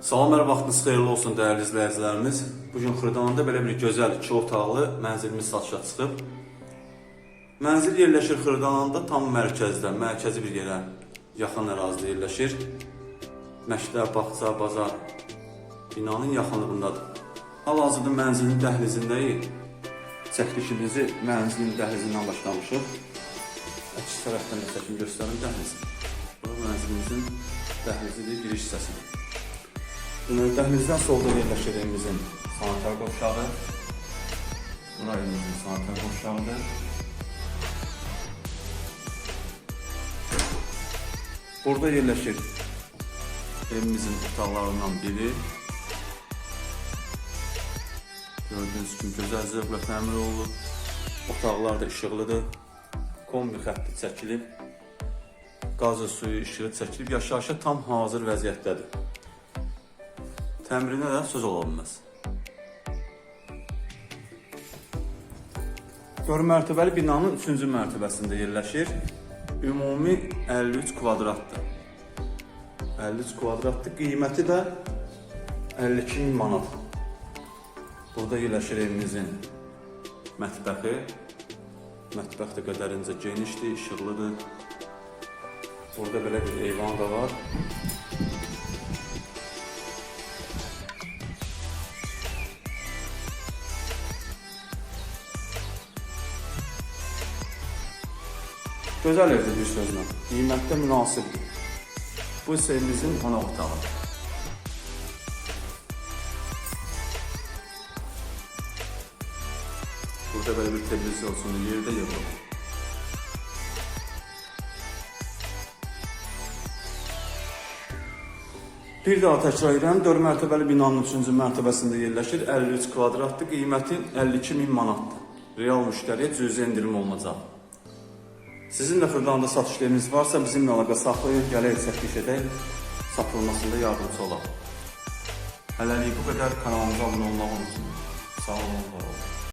Salam, hər vaxtınız xeyirli olsun dəyərli izləyicilərimiz. Bu gün Xırdananda belə bir gözəl iki otaqlı mənzilimiz satışa çıxıb. Mənzil yerləşir Xırdananda tam mərkəzdə, mərkəzi bir yerə yaxın ərazidə yerləşir. Məktəb, bağça, bazar binanın yaxınlığındadır. Hal-hazırda mənzilin dəhlizindəyik. Çəkilişimizi mənzilin dəhlizindən başlamışıq. Əks tərəfdən də çəkim göstərim dəhlizi. Bu mənzilimizin dəhlizidir, giriş hissəsidir. Dəhlizdən solda yerləşir evimizin sanitar. Bura evimizin sanitar qovşağıdır. Burada yerləşir evimizin otaqlarından biri. Gördüyünüz kimi gözəl zövqlə təmir olunub. Otaqlar da işıqlıdır. Kombi xətti çəkilib. Qazı, suyu, işığı çəkilib. Yaşayışa tam hazır vəziyyətdədir. Təmrinə də söz ola bilməz. 4 mərtəbəli binanın 3-cü mərtəbəsində yerləşir. Ümumi 53 kvadratdır. 53 kvadratdır. Qiyməti də 52 min manat. Burada yerləşir evimizin mətbəxi. Mətbəx də qədərincə genişdir, işıqlıdır. Burada belə bir eyvan da var. Gözəl evdir bir sözlə. Qiymətdə münasibdir. Bu isə evimizin qonaq otağı. Burada belə bir televizyon yerdə yığılıb. Bir daha təkrar edirəm, 4 mərtəbəli binanın 3-cü mərtəbəsində yerləşir. 53 kvadratdır, qiyməti 52 min manatdır. Real müştəriyə cüzi endirim olunacaq. Sizin də Xırdanda satış yeriniz varsa bizimlə əlaqə saxlayın, gələk çəkiliş edək, satılmasında yardımcı olaq. Hələlik bu qədər kanalımıza abunə olmağı unutmayın. Sağ olun, olun.